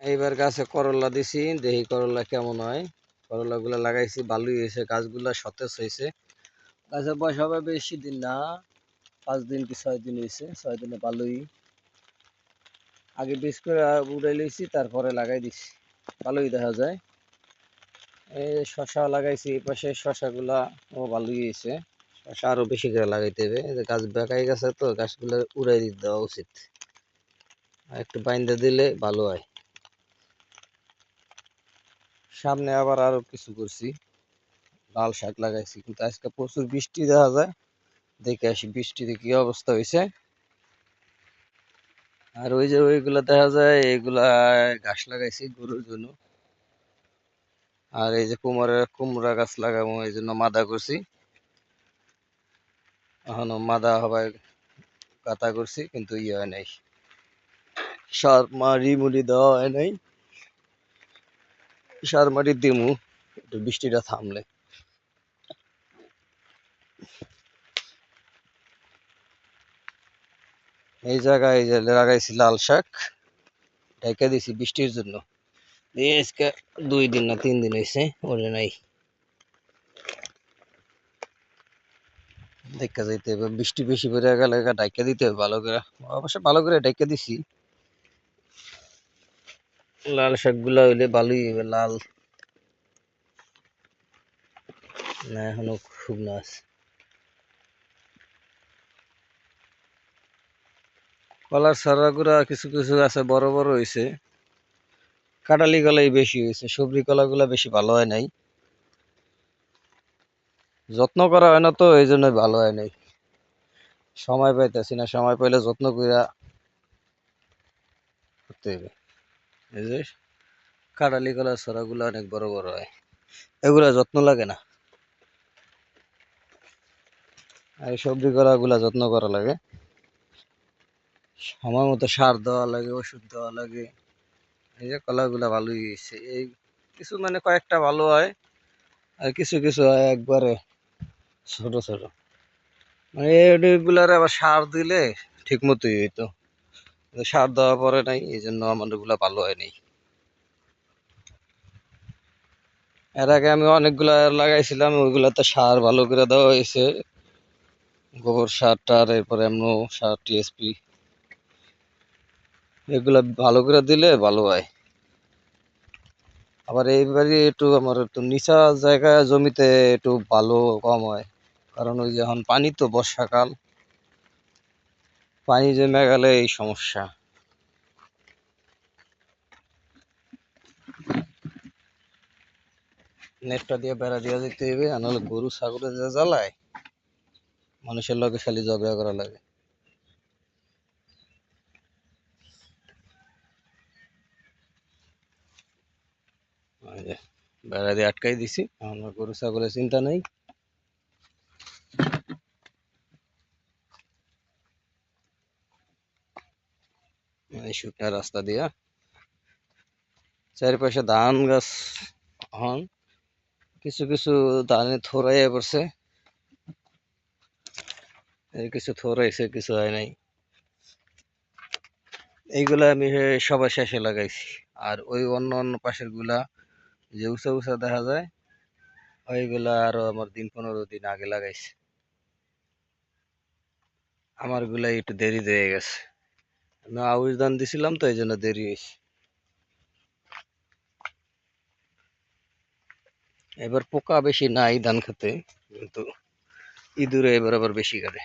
এইবার গাছে করলা দিছি, দেখি করলা কেমন হয়। করলা গুলা লাগাইছি ভালোই হয়েছে, গাছগুলা সতেজ হয়েছে। গাছের বয়স হবে বেশি দিন না, পাঁচ দিন কি ছয় দিন হয়েছে, ছয় দিনে ভালোই আগে বীজ করে উড়াই লইছি, তারপরে লাগাই দিছি। ভালোই দেখা যায়। এই শশা লাগাইছি, এই পাশে শশাগুলা ও ভালোই হয়েছে। শশা আরও বেশি করে লাগাইতে হবে। গাছ বেঁকাই গেছে তো, গাছগুলো উড়াই দিতে দেওয়া উচিত। একটু বাইন্দা দিলে ভালো হয়। সামনে আবার আরও কিছু করছি। লাল শাক লাগাইছি, কিন্তু আজকে প্রচুর বৃষ্টি দেখা যায়। দেখে আসি বৃষ্টিতে কি অবস্থা হয়েছে আর ওই যে ওইগুলা দেখা যায়, এগুলা ঘাস লাগাইছি গরুর জন্য। আর এই যে কুমড়া কুমড়া গাছ লাগাবো, এই জন্য মাদা করছি। এখনও মাদা হবাই কাতা করছি, কিন্তু ইয়ে হয় নাই। সার মারি মুড়ি দেওয়া হয় নাই। সার মারি দিমু, একটু বৃষ্টিটা থামলে। এই জায়গায় যে লাগাইছি লাল শাক, ঢেকে দিছি বৃষ্টির জন্য। দিয়ে আজকে দুই দিন না তিন দিন হয়েছে ওরে নাই। দেখা যাইতে হবে, বৃষ্টি বেশি পড়ে গেলে ডাইকা দিতে হবে ভালো করে। অবশ্য ভালো করে ডাইকা দিছি। লাল শাকগুলা হইলে ভালোই হবে, লাল। না, এখনও শুকনো আছে। কলার সারা গুলা কিছু কিছু আছে, বড় বড় হয়েছে কাটালি কলাই বেশি হয়েছে সবজি কলা গুলা বেশি ভালো হয় নাই। যত্ন করা হয় না তো, এই জন্যই ভালো হয় নাই। সময় পাইতেছি না, সময় পাইলে যত্ন কইরা করতে হবে। এই যে কাটালি কলার ছড়াগুলো অনেক বড় বড় হয়। এগুলা যত্ন লাগে না। আর সবজি কলাগুলা যত্ন করা লাগে। সময় মতো সার দেওয়া লাগে ওষুধ দেওয়া লাগে। এই যে কলাগুলা ভালোই হয়েছে এই কিছু মানে কয়েকটা ভালো হয়। আর কিছু কিছু হয় একবারে ছোট ছোট। মানে এগুলার আবার সার দিলে ঠিক মতোই হইতো। সার দেওয়া পরে নাই, এই জন্য আমার ওগুলা ভালো হয় নাই এর আগে আমি অনেকগুলা লাগাইছিলাম, ওইগুলাতে সার ভালো করে দেওয়া হয়েছে। গোবর সার, টার, এরপরে এমন সার, টিএসপি। এগুলা ভালো করে দিলে ভালো হয়। আবার এইবারে একটু আমার একটু নিচা জায়গায় জমিতে একটু ভালো কম হয়। কারণ ওই যে এখন পানি তো বর্ষাকাল। পানি জমে গেলে এই সমস্যা। নেটটা দিয়ে বেড়া দিয়ে দিতে হবে আর নাহলে গরু, ছাগলের যে জ্বালায়, মানুষের লগে খালি ঝগড়া করা লাগে। বেড়া দিয়ে আটকাই দিছি আমার গরু, ছাগলের চিন্তা নেই। এই শুকনা রাস্তা দিয়া। চারিপাশে ধান গাছ হন। কিছু কিছু ধানে থোরাইয়া পড়ছে। কিছু থোরাইছে, কিছু হয় নাই। এইগুলা আমি সবার শেষে লাগাইছি। আর ওই অন্য অন্য পাশেরগুলা যে উঁচা উঁচা দেখা যায়, ওইগুলা আরও আমার দিন পনেরো দিন আগে লাগাইছি। আমারগুলা একটু দেরি হয়ে গেছে। আমি আউশ ধান দিছিলাম তো এই জন্য দেরি হয়েছে এবার পোকা বেশি নাই ধান খেতে, কিন্তু ইঁদুরে এবার আবার বেশি করে